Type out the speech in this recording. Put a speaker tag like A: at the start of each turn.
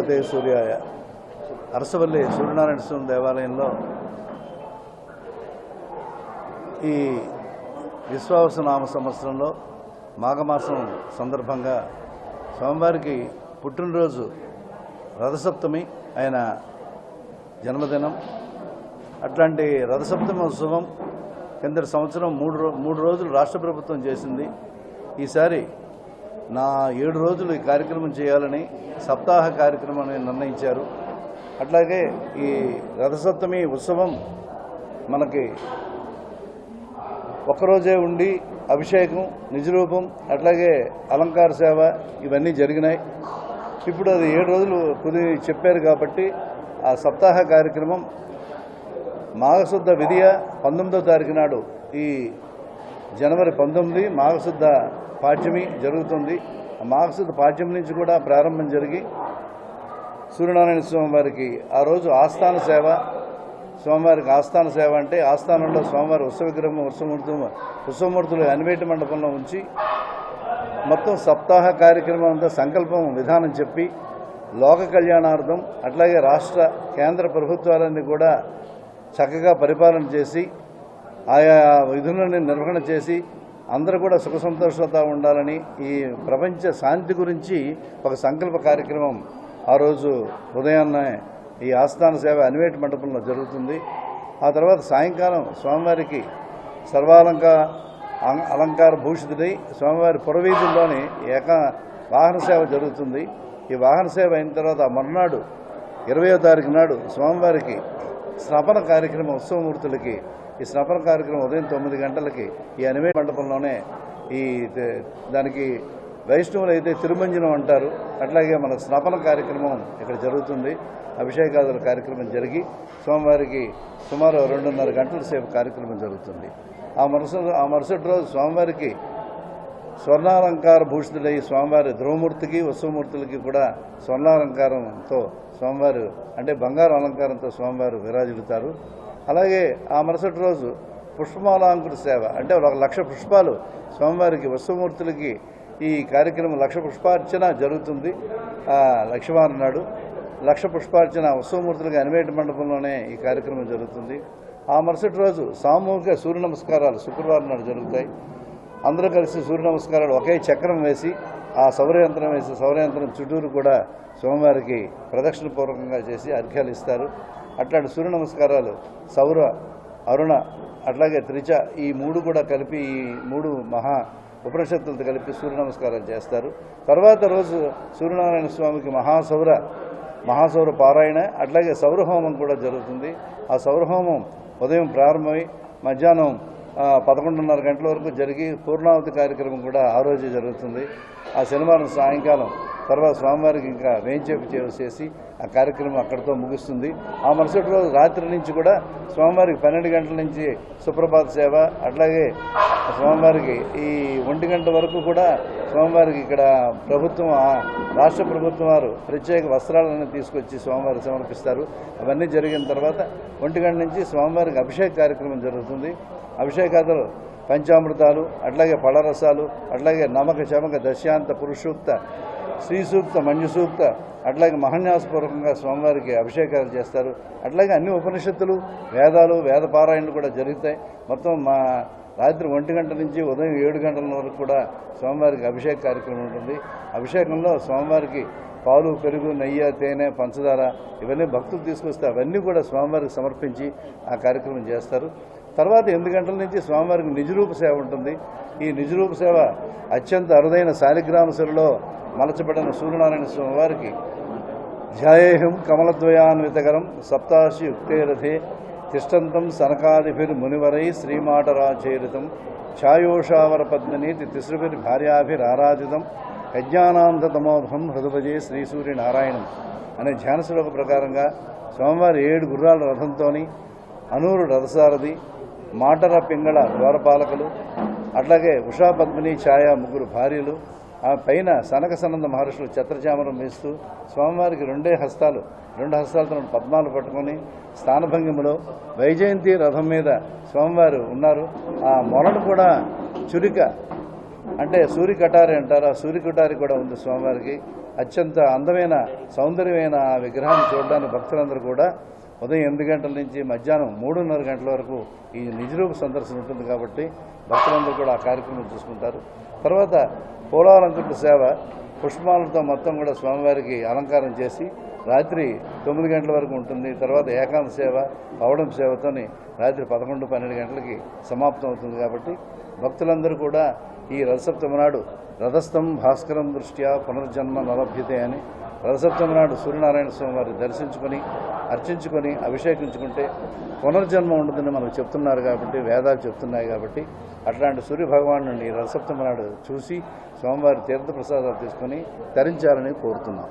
A: భగవతే సూర్యాయ అరసవల్లి సూర్యనారాయణ స్వామి దేవాలయంలో ఈ విశ్వావసనామ సంవత్సరంలో మాఘమాసం సందర్భంగా స్వామివారికి పుట్టినరోజు రథసప్తమి ఆయన జన్మదినం. అట్లాంటి రథసప్తమి ఉత్సవం కిందటి సంవత్సరం మూడు మూడు రోజులు రాష్ట్ర ప్రభుత్వం చేసింది. ఈసారి నా ఏడు రోజులు ఈ కార్యక్రమం చేయాలని సప్తాహ కార్యక్రమాన్ని నిర్ణయించారు. అట్లాగే ఈ రథసప్తమి ఉత్సవం మనకి ఒక్కరోజే ఉండి అభిషేకం నిజరూపం అట్లాగే అలంకార సేవ ఇవన్నీ జరిగినాయి. ఇప్పుడు అది ఏడు రోజులు కుది చెప్పారు కాబట్టి ఆ సప్తాహ కార్యక్రమం మాఘశుద్ధ విధియ పంతొమ్మిదో తారీఖు నాడు ఈ జనవరి పంతొమ్మిది మాఘశుద్ధ పాఠ్యమి జరుగుతుంది. ఆ పాఠ్యం నుంచి కూడా ప్రారంభం జరిగి సూర్యనారాయణ స్వామి వారికి ఆ రోజు ఆస్థాన సేవ. స్వామివారికి ఆస్థాన సేవ అంటే ఆస్థానంలో స్వామివారి ఉత్సవిగ్రహం ఉత్సవమూర్తి ఉత్సవమూర్తులు అనివేటి మండపంలో ఉంచి మొత్తం సప్తాహ కార్యక్రమం అంతా సంకల్పం విధానం చెప్పి లోక కళ్యాణార్థం అట్లాగే రాష్ట్ర కేంద్ర ప్రభుత్వాలన్నీ కూడా చక్కగా పరిపాలన చేసి ఆయా విధులను నిర్వహణ చేసి అందరూ కూడా సుఖ సంతోషాలతో ఉండాలని ఈ ప్రపంచ శాంతి గురించి ఒక సంకల్ప కార్యక్రమం ఆ రోజు ఉదయాన్నే ఈ ఆస్థాన సేవ అనివేట్ మండపంలో జరుగుతుంది. ఆ తర్వాత సాయంకాలం స్వామివారికి సర్వాలంక అలంకార భూషితుడై స్వామివారి పురవీధుల్లోని ఏక వాహన సేవ జరుగుతుంది. ఈ వాహన సేవ అయిన తర్వాత మర్నాడు ఇరవయో తారీఖు నాడు స్వామివారికి స్నపన కార్యక్రమం ఉత్సవమూర్తులకి ఈ స్నపన కార్యక్రమం ఉదయం తొమ్మిది గంటలకి ఈ అనిమే మండపంలోనే ఈ దానికి వైష్ణవులు అయితే తిరుమంజనం అంటారు. అట్లాగే మన స్నపన కార్యక్రమం ఇక్కడ జరుగుతుంది. అభిషేకాదుల కార్యక్రమం జరిగి స్వామివారికి సుమారు రెండున్నర గంటల సేపు కార్యక్రమం జరుగుతుంది. ఆ మరుసటి ఆ మరుసటి రోజు స్వామివారికి స్వర్ణాలంకార భూషితుడై స్వామివారి ధ్రువమూర్తికి ఉత్సవమూర్తులకి కూడా స్వర్ణాలంకారంతో స్వామివారు అంటే బంగారు అలంకారంతో స్వామివారు విరాజిల్లుతారు. అలాగే ఆ మరుసటి రోజు పుష్పమాలాంకుడు సేవ అంటే ఒక లక్ష పుష్పాలు స్వామివారికి ఉత్సవమూర్తులకి ఈ కార్యక్రమం లక్ష పుష్పార్చన జరుగుతుంది. ఆ నాడు లక్ష పుష్పార్చన ఉత్సవమూర్తులకి అనిమేటి మండపంలోనే ఈ కార్యక్రమం జరుగుతుంది. ఆ మరుసటి రోజు సామూహిక సూర్య నమస్కారాలు శుక్రవారం నాడు జరుగుతాయి. అందరూ కలిసి సూర్య నమస్కారాలు. ఒకే చక్రం వేసి ఆ సౌరయంత్రం వేసి సౌరయంత్రం చుట్టూరు కూడా స్వామివారికి ప్రదక్షిణ పూర్వకంగా చేసి అర్ఘ్యాలు ఇస్తారు. అట్లాంటి సూర్య నమస్కారాలు సౌర అరుణ అట్లాగే త్రిచ ఈ మూడు కూడా కలిపి ఈ మూడు మహా ఉపనిషత్తులతో కలిపి సూర్య నమస్కారాలు చేస్తారు. తర్వాత రోజు సూర్యనారాయణ స్వామికి మహాసౌర మహాసౌర పారాయణ అట్లాగే సౌరహోమం కూడా జరుగుతుంది. ఆ సౌరహోమం ఉదయం ప్రారంభమై మధ్యాహ్నం పదకొండున్నర గంటల వరకు జరిగి పూర్ణావతి కార్యక్రమం కూడా ఆ రోజే జరుగుతుంది. ఆ శనివారం సాయంకాలం తర్వాత స్వామివారికి ఇంకా వేయించేపు చేసి ఆ కార్యక్రమం అక్కడితో ముగుస్తుంది. ఆ మరుసటి రోజు రాత్రి నుంచి కూడా స్వామివారికి పన్నెండు గంటల నుంచి సుప్రభాత సేవ అట్లాగే స్వామివారికి ఈ ఒంటి గంట వరకు కూడా స్వామివారికి ఇక్కడ ప్రభుత్వం రాష్ట్ర ప్రభుత్వం వారు ప్రత్యేక వస్త్రాలను తీసుకొచ్చి స్వామివారికి సమర్పిస్తారు. అవన్నీ జరిగిన తర్వాత ఒంటి గంట నుంచి స్వామివారికి అభిషేక కార్యక్రమం జరుగుతుంది. అభిషేకాదులు పంచామృతాలు అట్లాగే పళరసాలు అట్లాగే నమక శమక దశాంత పురుషూక్త శ్రీ సూక్త మంజు సూక్త అట్లాగే మహన్యాసపూర్వకంగా స్వామివారికి అభిషేకాలు చేస్తారు. అట్లాగే అన్ని ఉపనిషత్తులు వేదాలు వేద పారాయణలు కూడా జరుగుతాయి. మొత్తం మా రాత్రి ఒంటి గంట నుంచి ఉదయం ఏడు గంటల వరకు కూడా స్వామివారికి అభిషేక కార్యక్రమం ఉంటుంది. అభిషేకంలో స్వామివారికి పాలు పెరుగు నెయ్యి తేనె పంచదార ఇవన్నీ భక్తులు తీసుకొస్తే అవన్నీ కూడా స్వామివారికి సమర్పించి ఆ కార్యక్రమం చేస్తారు. తర్వాత ఎనిమిది గంటల నుంచి స్వామివారికి నిజరూప సేవ ఉంటుంది. ఈ నిజరూప సేవ అత్యంత అరుదైన శాలిగ్రామ శిలలో మలచబడిన సూర్యనారాయణ స్వామివారికి ధ్యాయేహం కమలద్వయాన్వితకరం సప్తాశి యుక్తే రథే తిష్టంతం సనకాదిభిర్మునివరై శ్రీమాటరాచేరితం. ఛాయోషావర పద్మినీతి తిసృభిర్ భార్యాభిరారాధితం యజ్ఞానాంతమోధం హృదభజే శ్రీ సూర్యనారాయణం అనే ధ్యాన శ్లోక ప్రకారంగా స్వామివారి ఏడు గుర్రాల రథంతోని అనూరు రథసారథి మాటర పింగళ ద్వారపాలకులు అట్లాగే ఉషా పద్మిని ఛాయ ముగ్గురు భార్యలు ఆ పైన సనక సనంద మహర్షులు ఛత్రచామరం వేస్తూ స్వామివారికి రెండే హస్తాలు రెండు హస్తాలతో పద్మాలు పట్టుకొని స్థానభంగిమలో వైజయంతి రథం మీద స్వామివారు ఉన్నారు. ఆ మొలను కూడా చురిక అంటే సూర్య కటారి అంటారు. ఆ సూర్య కటారి కూడా ఉంది స్వామివారికి. అత్యంత అందమైన సౌందర్యమైన ఆ విగ్రహాన్ని చూడడానికి భక్తులందరూ కూడా ఉదయం ఎనిమిది గంటల నుంచి మధ్యాహ్నం మూడున్నర గంటల వరకు ఈ నిజరూప సందర్శన ఉంటుంది కాబట్టి భక్తులందరూ కూడా ఆ కార్యక్రమం చూసుకుంటారు. తర్వాత పూలాలంకృత సేవ పుష్పాలతో మొత్తం కూడా స్వామివారికి అలంకారం చేసి రాత్రి తొమ్మిది గంటల వరకు ఉంటుంది. తర్వాత ఏకాంత సేవ పవడం సేవతోని రాత్రి పదకొండు పన్నెండు గంటలకి సమాప్తం అవుతుంది కాబట్టి భక్తులందరూ కూడా ఈ రథసప్తమి నాడు రథస్థం భాస్కరం దృష్ట్యా పునర్జన్మ నలభ్యతే అని రథసప్తమి నాడు సూర్యనారాయణ స్వామి వారిని దర్శించుకొని అర్చించుకొని అభిషేకించుకుంటే పునర్జన్మ ఉంటుందని మనకు చెప్తున్నారు కాబట్టి వేదాలు చెప్తున్నాయి కాబట్టి అట్లాంటి సూర్యభగవాను ఈ రథసప్తమి నాడు చూసి స్వామివారి తీర్థప్రసాదాలు తీసుకొని తరించాలని కోరుతున్నాం.